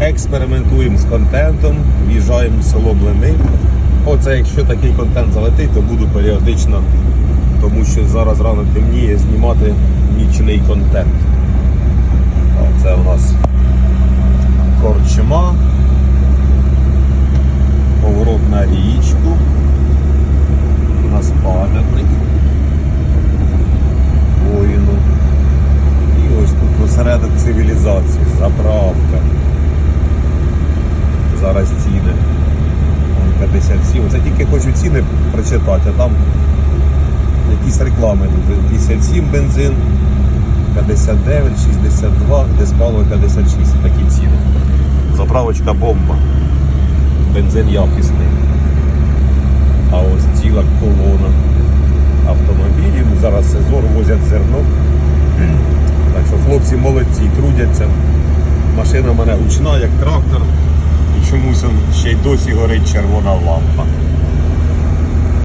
експериментуємо з контентом, в'їжджаємо в село Блини. Оце якщо такий контент залетить, то буду періодично, тому що зараз рано темніє знімати нічний контент. Це у нас корчма, поворот на річку. У нас пам'ятник воїну. І ось тут осередок цивілізації, заправка. Зараз ціни. 57. Це тільки хочу ціни прочитати, а там якісь реклами тут. 57 бензин, 59, 62, десь паливо 56. Такі ціни. Заправочка бомба. Бензин якісний. А ось ціла колона автомобілів. Зараз сезон возять зерно. Так що хлопці молодці, трудяться. Машина в мене гучна, як трактор. Чомусь ще й досі горить червона лампа.